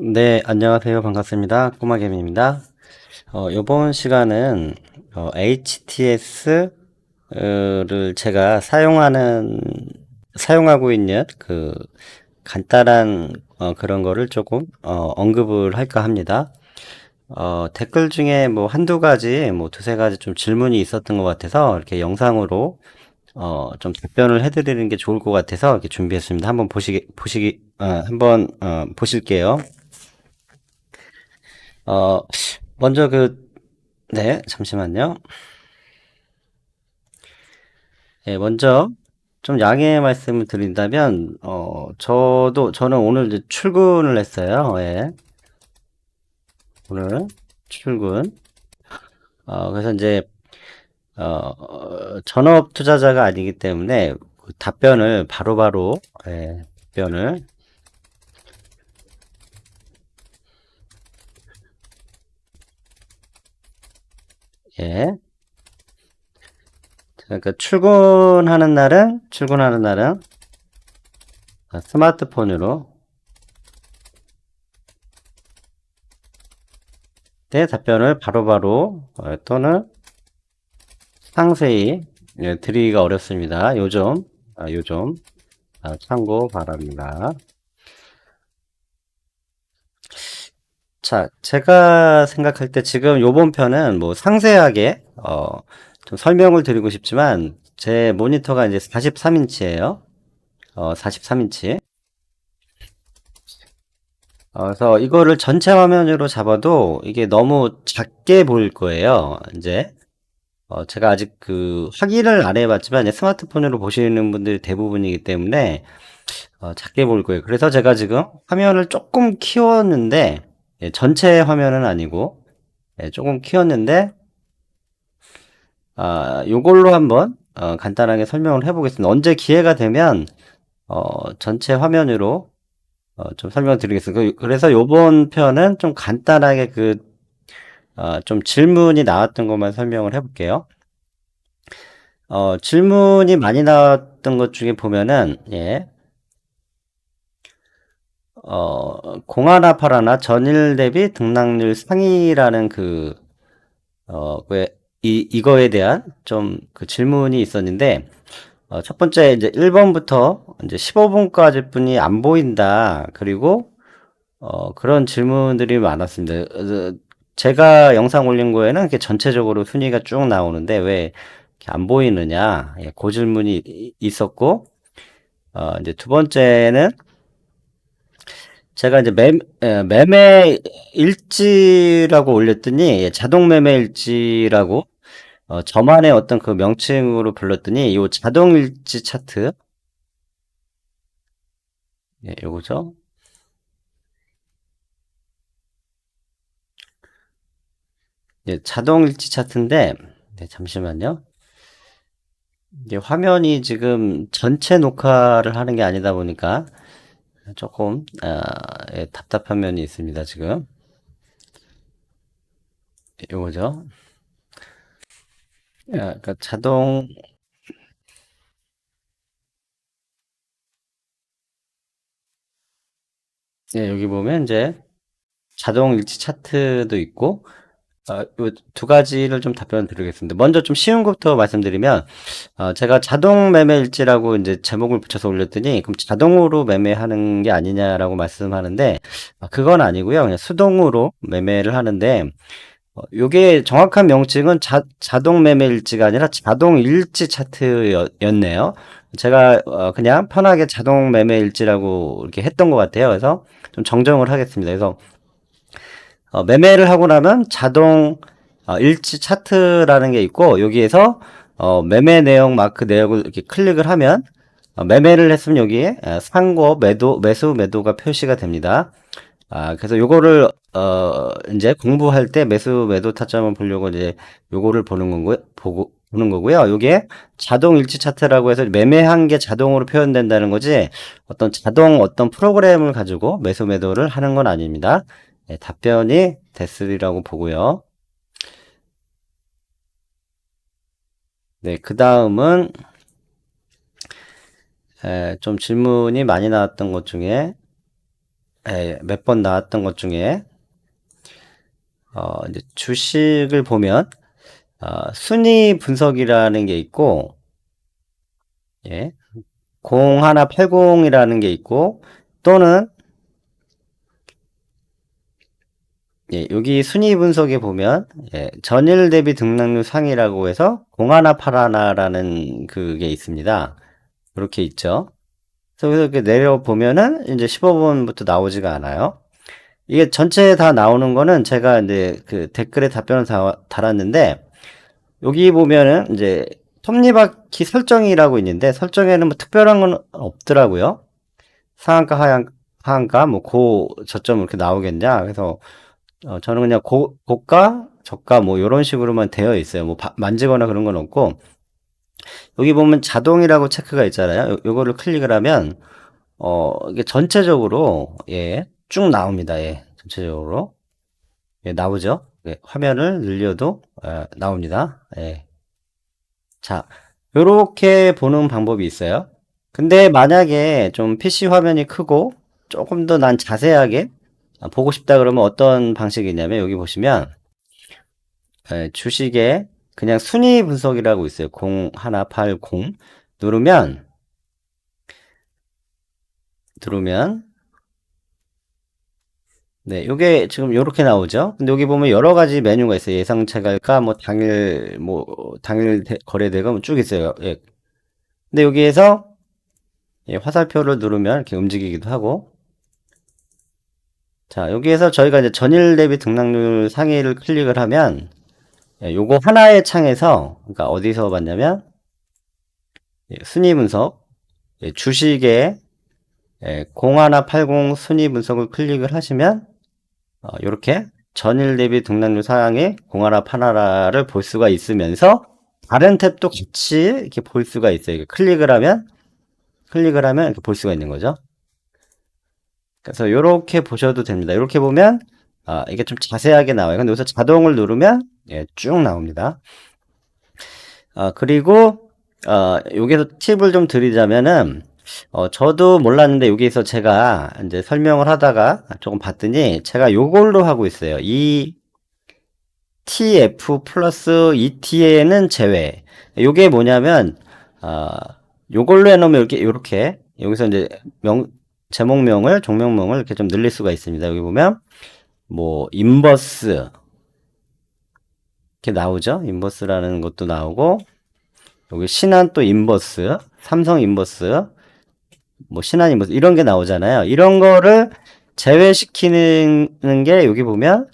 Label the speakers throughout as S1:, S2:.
S1: 네, 안녕하세요. 반갑습니다. 꼬마개미입니다. 어, 요번 시간은 어, HTS를 제가 사용하는, 사용하고 있는 그 간단한 어, 그런 거를 조금 어, 언급을 할까 합니다. 어, 댓글 중에 뭐 한두 가지, 뭐 두세 가지 좀 질문이 있었던 것 같아서 이렇게 영상으로 어, 좀 답변을 해드리는 게 좋을 것 같아서 이렇게 준비했습니다. 한번 보시기, 보시기, 어, 한번 어, 보실게요. 어, 먼저 그, 네, 잠시만요. 예, 먼저 좀 양해의 말씀을 드린다면, 어, 저도, 저는 오늘 이제 출근을 했어요. 예, 오늘 출근. 어, 그래서 이제, 어, 어, 전업 투자자가 아니기 때문에 그 답변을 바로바로, 예, 답변을, 예. 그러니까 출근하는 날은, 출근하는 날은 스마트폰으로 내 답변을 바로바로 어, 또는 상세히 예, 드리기가 어렵습니다. 요점, 아, 요점 아, 참고 바랍니다. 자, 제가 생각할 때 지금 요번 편은 뭐 상세하게 어, 좀 설명을 드리고 싶지만 제 모니터가 이제 43인치예요. 어, 43인치. 어, 그래서 이거를 전체 화면으로 잡아도 이게 너무 작게 보일 거예요. 이제 어, 제가 아직 그 확인을 안 해봤지만 이제 스마트폰으로 보시는 분들이 대부분이기 때문에 어, 작게 보일 거예요. 그래서 제가 지금 화면을 조금 키웠는데 예, 전체 화면은 아니고 예, 조금 키웠는데 아, 요걸로 한번 어, 간단하게 설명을 해보겠습니다. 언제 기회가 되면 어, 전체 화면으로 어, 좀 설명을 드리겠습니다. 그- 그래서 요번 편은 좀 간단하게 그, 어, 좀 질문이 나왔던 것만 설명을 해볼게요. 어, 질문이 많이 나왔던 것 중에 보면은, 예, 어, 공하나 파라나 전일 대비 등락률 상위라는 그, 어, 왜, 이, 이거에 대한 좀 그 질문이 있었는데, 어, 첫 번째 이제 1번부터 이제 15번까지 뿐이 안 보인다. 그리고 어, 그런 질문들이 많았습니다. 어, 제가 영상 올린 거에는 이렇게 전체적으로 순위가 쭉 나오는데 왜 안 보이느냐? 예, 그 질문이 이- 있었고, 어, 이제 두 번째는 제가 이제 매, 에, 매매 일지라고 올렸더니 예, 자동 매매 일지라고 어, 저만의 어떤 그 명칭으로 불렀더니 이 자동 일지 차트 예, 요거죠. 예, 자동 일지 차트인데 네, 잠시만요. 이게 화면이 지금 전체 녹화를 하는 게 아니다 보니까 조금 아, 예, 답답한 면이 있습니다. 지금 요거죠. 예, 그러니까 자동 예, 여기 보면 이제 자동 일지 차트도 있고 어, 요두 가지를 좀 답변 드리겠습니다. 먼저 좀 쉬운 것부터 말씀드리면, 어, 제가 자동 매매 일지라고 이제 제목을 붙여서 올렸더니, 그럼 자동으로 매매하는 게 아니냐라고 말씀하는데, 아, 그건 아니고요. 그냥 수동으로 매매를 하는데, 어, 요게 정확한 명칭은 자, 자동 매매 일지가 아니라 자동 일지 차트였네요. 제가 어, 그냥 편하게 자동 매매 일지라고 이렇게 했던 것 같아요. 그래서 좀 정정을 하겠습니다. 그래서 어, 매매를 하고 나면 자동 어, 일치 차트라는 게 있고 여기에서 어, 매매 내용 마크 내역을 이렇게 클릭을 하면 어, 매매를 했으면 여기에 어, 상고 매도 매수 매도가 표시가 됩니다. 아, 그래서 요거를 어 이제 공부할 때 매수 매도 타점을 보려고 이제 요거를 보는 거고요. 보고 보는 거고요. 요게 자동 일치 차트라고 해서 매매한 게 자동으로 표현된다는 거지 어떤 자동 어떤 프로그램을 가지고 매수 매도를 하는 건 아닙니다. 네, 답변이 됐으리라고 보고요. 네, 그 다음은 좀 질문이 많이 나왔던 것 중에 예, 몇번 나왔던 것 중에 어, 이제 주식을 보면 어, 순위 분석이라는 게 있고 예, 0180이라는 게 있고 또는 예, 여기 순위 분석에 보면 예, 전일 대비 등락률 상이라고 해서 공하나 팔하나라는 그게 있습니다. 이렇게 있죠. 그래서 이렇게 내려 보면은 이제 15번부터 나오지가 않아요. 이게 전체 다 나오는 거는 제가 이제 그 댓글에 답변을 다, 달았는데 여기 보면은 이제 톱니바퀴 설정이라고 있는데 설정에는 뭐 특별한 건 없더라고요. 상한가, 하향, 하한가, 뭐 고 저점 이렇게 나오겠냐. 그래서 어, 저는 그냥 고, 고가, 저가 뭐 이런 식으로만 되어 있어요. 뭐 바, 만지거나 그런 건 없고 여기 보면 자동이라고 체크가 있잖아요. 요, 요거를 클릭을 하면 어 이게 전체적으로 예, 쭉 나옵니다. 예, 전체적으로 예, 나오죠. 예, 화면을 늘려도 예, 나옵니다. 예. 자, 요렇게 보는 방법이 있어요. 근데 만약에 좀 PC 화면이 크고 조금 더 난 자세하게 보고 싶다 그러면 어떤 방식이냐면 여기 보시면 예, 주식에 그냥 순위 분석이라고 있어요. 0180 누르면 누르면 네, 요게 지금 요렇게 나오죠. 근데 여기 보면 여러 가지 메뉴가 있어요. 예상 채갈가, 뭐 당일, 뭐 당일 대, 거래 대금 쭉 있어요. 예. 근데 여기에서 예, 화살표를 누르면 이렇게 움직이기도 하고 자, 여기에서 저희가 이제 전일 대비 등락률 상위를 클릭을 하면 예, 요거 하나의 창에서 그러니까 어디서 봤냐면 예, 순위 분석 예, 주식의 예, 0180 순위 분석을 클릭을 하시면 어, 이렇게 전일 대비 등락률 상황의 공하라 파나라를 볼 수가 있으면서 다른 탭도 같이 이렇게 볼 수가 있어요. 클릭을 하면 클릭을 하면 이렇게 볼 수가 있는 거죠. 그래서 이렇게 보셔도 됩니다. 이렇게 보면 아, 이게 좀 자세하게 나와요. 근데 여기서 자동을 누르면 예, 쭉 나옵니다. 아, 그리고 어, 여기서 팁을 좀 드리자면은 어, 저도 몰랐는데 여기서 제가 이제 설명을 하다가 조금 봤더니 제가 요걸로 하고 있어요. 이 TF 플러스 ET에는 제외. 요게 뭐냐면 어, 요걸로 해놓으면 이렇게 이렇게 여기서 이제 명 제목명을 종명명을 이렇게 좀 늘릴 수가 있습니다. 여기 보면 뭐 인버스 이렇게 나오죠. 인버스라는 것도 나오고 여기 신한 또 인버스, 삼성 인버스, 뭐 신한 인버스 이런 게 나오잖아요. 이런 거를 제외시키는 게 여기 보면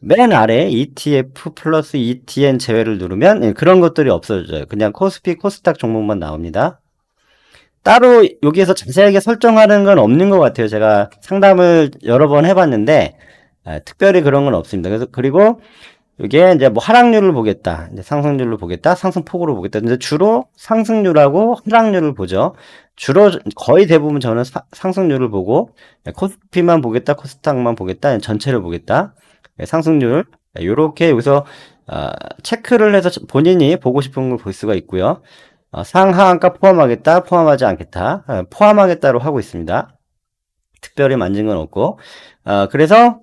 S1: 맨 아래 ETF 플러스 ETN 제외를 누르면 예, 그런 것들이 없어져요. 그냥 코스피, 코스닥 종목만 나옵니다. 따로 여기에서 자세하게 설정하는 건 없는 것 같아요. 제가 상담을 여러 번 해봤는데 아, 특별히 그런 건 없습니다. 그래서 그리고 이게 이제 뭐 하락률을 보겠다, 이제 상승률을 보겠다, 상승폭으로 보겠다. 근데 주로 상승률하고 하락률을 보죠. 주로 거의 대부분 저는 사, 상승률을 보고 코스피만 보겠다, 코스닥만 보겠다, 전체를 보겠다. 네, 상승률 이렇게 여기서 어, 체크를 해서 본인이 보고 싶은 걸 볼 수가 있고요. 어, 상하한가 포함하겠다, 포함하지 않겠다, 어, 포함하겠다로 하고 있습니다. 특별히 만진 건 없고, 어, 그래서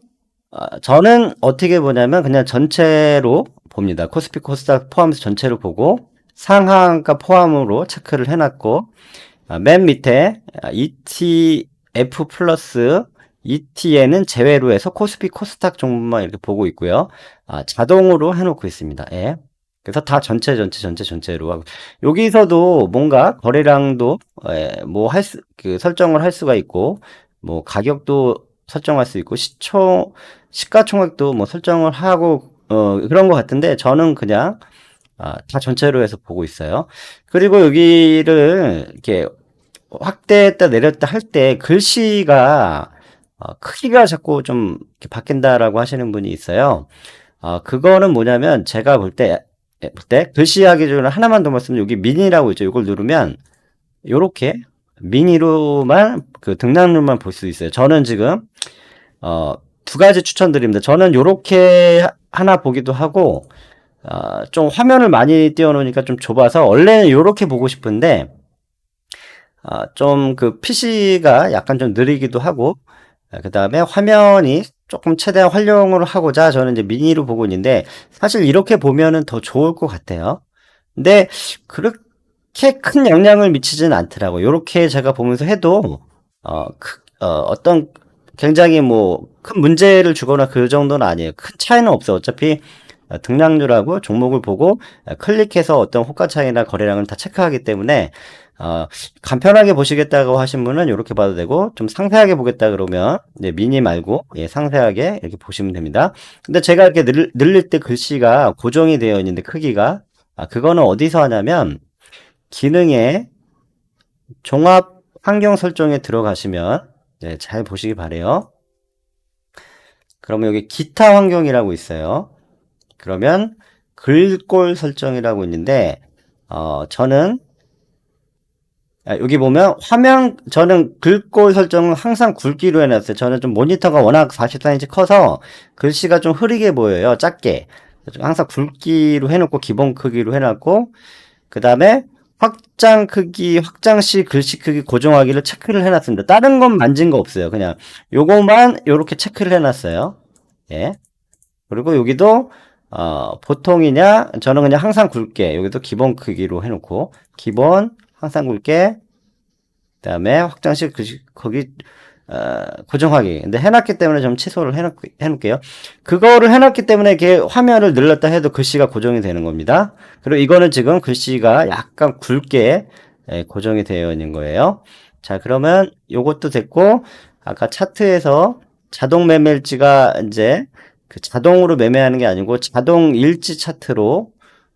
S1: 어, 저는 어떻게 보냐면 그냥 전체로 봅니다. 코스피 코스닥 포함해서 전체로 보고 상하한가 포함으로 체크를 해놨고 어, 맨 밑에 ETF 플러스 ETN은 제외로 해서 코스피 코스닥 종목만 이렇게 보고 있고요. 아, 자동으로 해놓고 있습니다. 예. 그래서 다 전체 전체 전체 전체로 하고 여기서도 뭔가 거래량도 예, 뭐할 수그 설정을 할 수가 있고 뭐 가격도 설정할 수 있고 시초 시가총액도 뭐 설정을 하고 어 그런 것 같은데 저는 그냥 아, 다 전체로 해서 보고 있어요. 그리고 여기를 이렇게 확대했다 내렸다 할 때 글씨가 어, 크기가 자꾸 좀 바뀐다라고 하시는 분이 있어요. 어, 그거는 뭐냐면 제가 볼 때, 볼 때 글씨하기 전에 하나만 더 말씀드리면 여기 미니라고 있죠. 이걸 누르면 요렇게 미니로만 그 등락률만 볼 수 있어요. 저는 지금 어, 두 가지 추천드립니다. 저는 요렇게 하나 보기도 하고 어, 좀 화면을 많이 띄워놓으니까 좀 좁아서 원래는 요렇게 보고 싶은데 어, 좀그 PC가 약간 좀 느리기도 하고 그 다음에 화면이 조금 최대한 활용을 하고자 저는 이제 미니로 보고 있는데 사실 이렇게 보면은 더 좋을 것 같아요. 근데 그렇게 큰 영향을 미치지는 않더라고요. 이렇게 제가 보면서 해도 어, 크, 어, 떤 굉장히 뭐 큰 문제를 주거나 그 정도는 아니에요. 큰 차이는 없어요. 어차피 어, 등락률하고 종목을 보고 어, 클릭해서 어떤 호가 차이나 거래량을 다 체크하기 때문에 어, 간편하게 보시겠다고 하신 분은 이렇게 봐도 되고 좀 상세하게 보겠다 그러면 네, 미니 말고 예, 상세하게 이렇게 보시면 됩니다. 근데 제가 이렇게 늘, 늘릴 때 글씨가 고정이 되어 있는데 크기가 아, 그거는 어디서 하냐면 기능에 종합 환경 설정에 들어가시면 네, 잘 보시기 바래요. 그러면 여기 기타 환경이라고 있어요. 그러면 글꼴 설정이라고 있는데 어, 저는 아, 여기 보면 화면 저는 글꼴 설정은 항상 굵기로 해놨어요. 저는 좀 모니터가 워낙 44인치 커서 글씨가 좀 흐리게 보여요. 작게. 항상 굵기로 해놓고 기본 크기로 해놨고 그 다음에 확장 크기, 확장 시 글씨 크기 고정하기를 체크를 해놨습니다. 다른 건 만진 거 없어요. 그냥 요거만 요렇게 체크를 해놨어요. 예. 그리고 여기도 어, 보통이냐? 저는 그냥 항상 굵게 여기도 기본 크기로 해놓고 기본 항상 굵게 그 다음에 확장식 글씨 거기 어, 고정하기. 근데 해놨기 때문에 좀 취소를 해놓, 해놓을게요. 그거를 해놨기 때문에 이렇게 화면을 늘렸다 해도 글씨가 고정이 되는 겁니다. 그리고 이거는 지금 글씨가 약간 굵게 예, 고정이 되어 있는 거예요. 자, 그러면 요것도 됐고, 아까 차트에서 자동 매매일지가 이제 그 자동으로 매매하는 게 아니고 자동 일지 차트로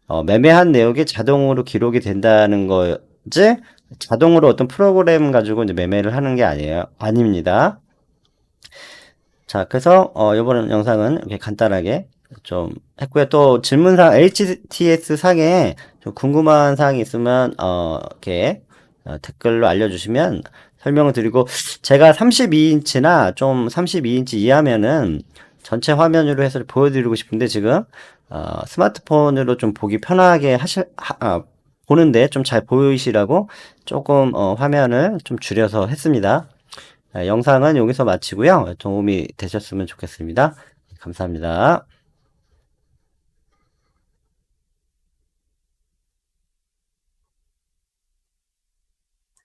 S1: 어, 매매한 내역이 자동으로 기록이 된다는 거 지 자동으로 어떤 프로그램 가지고 이제 매매를 하는 게 아니에요. 아닙니다. 자, 그래서 어, 이번 영상은 이렇게 간단하게 좀 했고요. 또 질문상 HTS 상에 좀 궁금한 사항이 있으면 어, 이렇게 어, 댓글로 알려주시면 설명을 드리고 제가 32인치나 좀 32인치 이하면은 전체 화면으로 해서 보여드리고 싶은데 지금 어, 스마트폰으로 좀 보기 편하게 하실 하, 아, 보는데 좀 잘 보이시라고 조금 어, 화면을 좀 줄여서 했습니다. 아, 영상은 여기서 마치고요. 도움이 되셨으면 좋겠습니다. 감사합니다.